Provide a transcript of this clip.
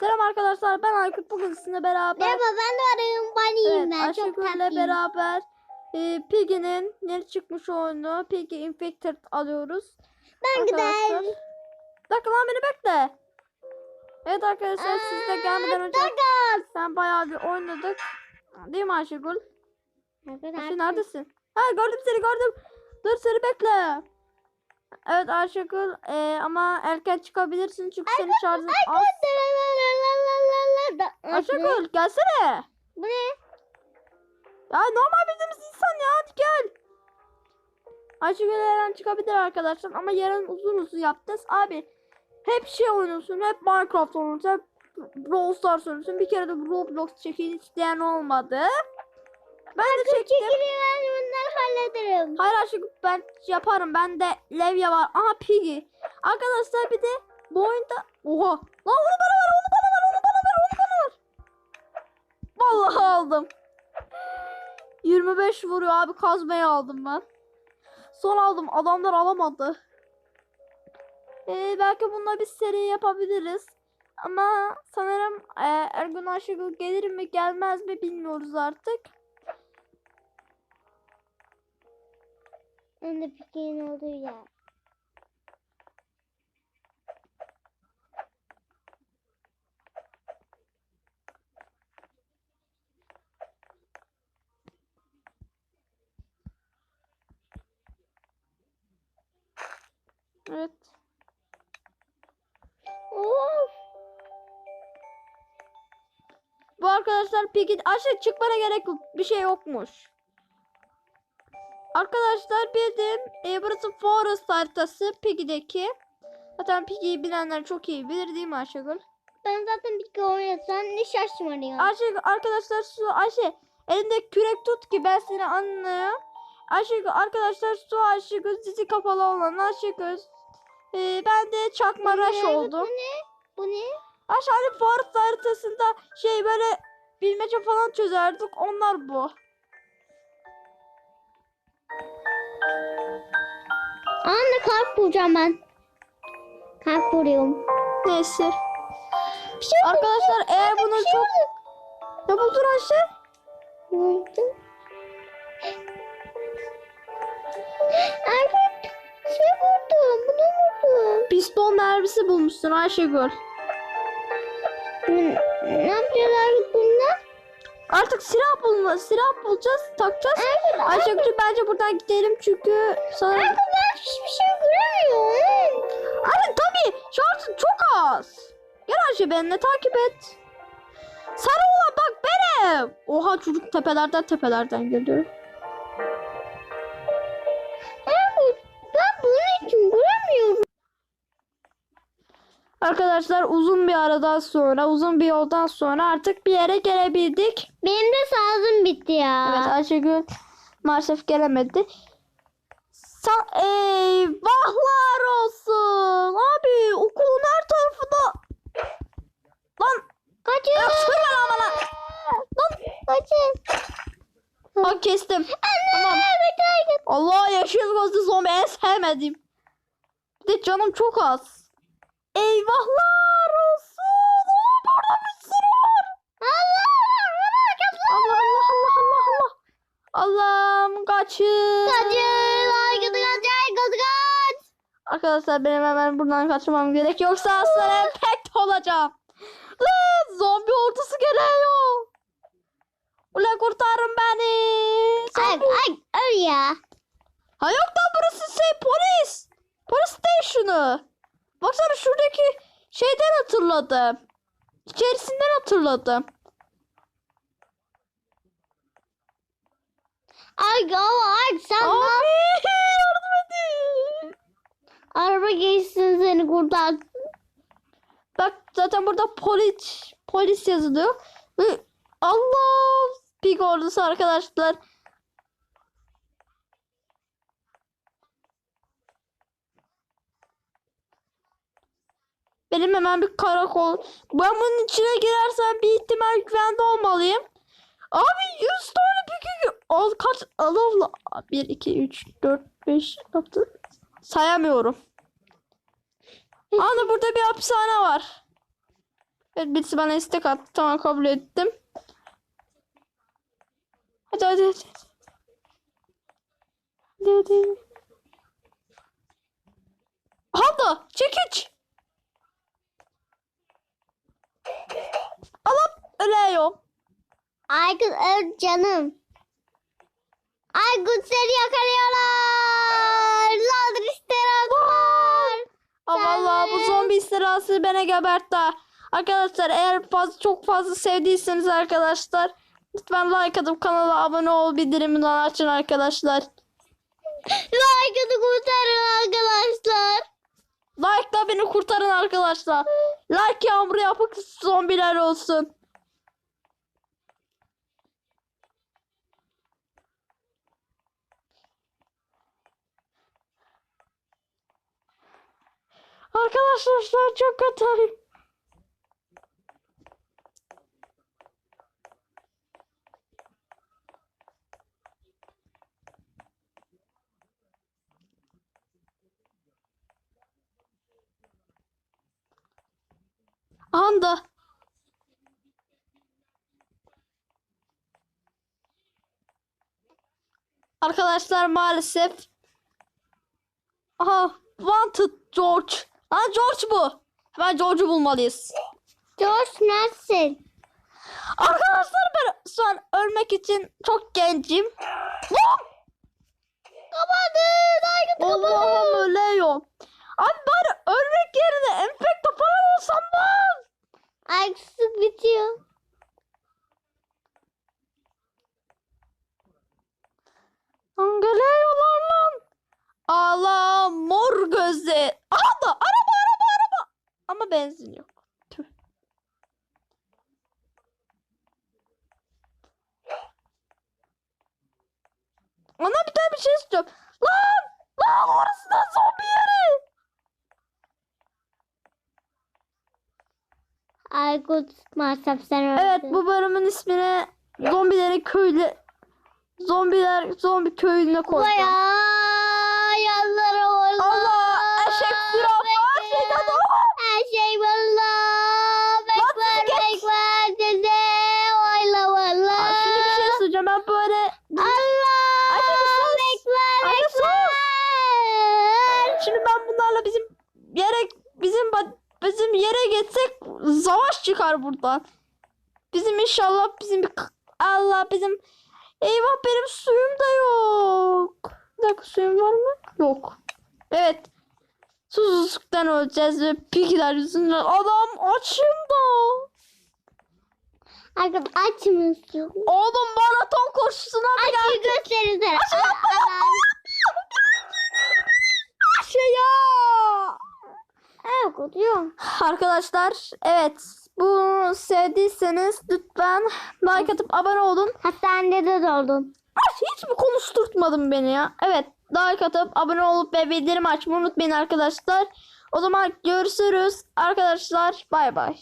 Selam arkadaşlar ben Aykut bugün sizinle beraber Merhaba ben varım. Bunny'im evet, ben. Çok tatlıyım. beraber e, Piggy'nin yeni çıkmış oyunu Piggy Infected alıyoruz. Ben gidelim. Dakika lan beni bekle. Evet arkadaşlar siz de gelmeden önce Takas. ben bayağı bir oynadık. Değil mi Ayşegül? Ayşe neredesin? Ha gördüm seni gördüm. Dur seni bekle. Evet Ayşegül e, ama erken çıkabilirsin çünkü senin şarjın az. Ayşegül gelsene. Bu ne? Ya normal bildiğimiz insan ya hadi gel. Ayşegül her an çıkabilir arkadaşlar ama yarın uzun uzun yapacağız. Abi hep şey oynuyorsun hep Minecraft oynuyorsun hep Brawl Stars oynuyorsun. Bir kere de Roblox çekin isteyen olmadı. Ben de çektim. Ben bunları hallederim. Hayır Ayşegül ben yaparım. Ben de levye var. Aha Piggy. Arkadaşlar bir de bu oyunda... Oha. Lan onu bana ver onu aldım. 25 vuruyor abi kazmayı aldım ben. Son aldım adamlar alamadı. Ee, belki bununla bir seri yapabiliriz. Ama sanırım e, Ergun Ayşegül gelir mi gelmez mi bilmiyoruz artık. Ben de Piki'nin olduğu yer. Arkadaşlar peki aşağı çıkmana gerek. Bir şey yokmuş. Arkadaşlar bildim. E, burası Forest haritası Piggy'deki. Zaten Piggy'yi bilenler çok iyi bilir değil mi Ayşegül? Ben zaten Piki oynasam ne şaşırıyorum. Ayşegül arkadaşlar su Ayşe elinde kürek tut ki ben seni anlayayım. Ayşegül arkadaşlar su Ayşegül dizi kapalı olan Ayşegül. E, ben de çakma raş Bu oldum. ne? Bu ne? Aşağıda Forest haritasında şey böyle bilmece falan çözerdik. Onlar bu. Anne kalp bulacağım ben. Kalp buluyorum. Neyse. Bir şey Arkadaşlar eğer bunu şey çok... buldum. Ne buldun Ayşe? Buldum. Evet. Şey buldum. Bunu buldum. Piston mermisi bulmuşsun Ayşegül. Ne bununla? Artık silah bulma, silah bulacağız, takacağız. Evet. Ayşegül bence buradan gidelim çünkü sana... Artık ben hiçbir şey göremiyorum. Ayşe tabii şansın çok az. Gel Ayşe benimle takip et. Sarı olan bak benim. Oha çocuk tepelerden tepelerden geliyor. Arkadaşlar uzun bir aradan sonra, uzun bir yoldan sonra artık bir yere gelebildik. Benim de sazım bitti ya. Evet Ayşegül maalesef gelemedi. Sa Eyvahlar olsun. Abi okulun her tarafında. Lan Kaçın. ya söyle lan bana. Lan. Kaçın. Bak kestim. Tamam. Evet, evet. Allah gözlü zombi en sevmediğim. Bir de canım çok az. Eyvahlar olsun. Oo, burada bir sürü var. Allah. Allah. Kaçın. Allah Allah Allah Allah Allah. Allah'ım kaçın. Kaçın. Ay, Kaçın. Kaçın. Kaçın. Kaç. Arkadaşlar benim hemen buradan kaçmam gerek. Yoksa sonra enfekt olacağım. Lan zombi ordusu geliyor. Ulan kurtarın beni. Ay, Zombi. ay, öl ya. Ha yok da burası şey polis. Polis station'ı. Baksana şuradaki şeyden hatırladım. İçerisinden hatırladım. Ay, ay, sen Abi yardım edin. Araba geçsin seni kurtar. Bak zaten burada polis polis yazılıyor. Allah pig ordusu arkadaşlar. Benim hemen bir karakol. Ben bunun içine girersem bir ihtimal güvende olmalıyım. Abi 100 tane pig al kaç Allah 1 2 3 4 5 6 sayamıyorum. Ana burada bir hapishane var. Evet birisi bana istek attı. Tamam kabul ettim. Hadi hadi hadi. Hadi hadi. Hadi çekiç. Alıp ölüyorum. Aykut öl canım. Aykut seni yakalıyorlar. Aa, Sen vallahi bu zombi istilası beni gebertti. Arkadaşlar eğer fazla, çok fazla sevdiyseniz arkadaşlar lütfen like atıp kanala abone ol bildirimini açın arkadaşlar. Aykut'u kurtarın arkadaşlar. Like da beni kurtarın arkadaşlar. Like yağmuru yapıp zombiler olsun. Arkadaşlar çok kötüyüm. Anda. Arkadaşlar maalesef. Aha, Wanted George. Ha George bu. Hemen George'u bulmalıyız. George neredesin? Arkadaşlar ben şu an ölmek için çok gencim. Aykut Allah'ım ölüyorum. Abi bari ölmek yerine enfekte falan olsam lan. Aykut bitiyor. Lan geliyorlar lan. Allah mor gözle. Aha da araba araba araba. Ama benzin yok. Tüh. Ana bir tane bir şey istiyorum. Lan! Lan orası da zombi yeri. Aykut maalesef sen öldün. Evet bu bölümün ismini zombilerin köylü zombiler zombi köyüne koydum. Bayağı yanlara valla. Allah eşek zürafa şeytan o. Her şey valla. Bekler geç. bekler dede. Valla valla. Aa, Şimdi bir şey söyleyeceğim ben böyle Allah. Ayşe bir sus. Bekler Ayşe sus. bekler. Şimdi ben bunlarla bizim yere bizim ba- bizim yere geçsek savaş çıkar buradan. Bizim inşallah bizim bir Allah bizim eyvah benim suyum da yok. Bir dakika suyum var mı? Yok. Evet. Susuzluktan öleceğiz ve pigiler yüzünden adam açım da. Aykut aç mısın? Oğlum maraton koşusuna mı geldin? sana. yapma yapma Aykut yok. Arkadaşlar evet bu sevdiyseniz lütfen like atıp abone olun. Hastanede de doldun. Hiç mi konuşturtmadın beni ya? Evet like atıp abone olup ve bildirim açmayı unutmayın arkadaşlar. O zaman görüşürüz arkadaşlar. Bay bay.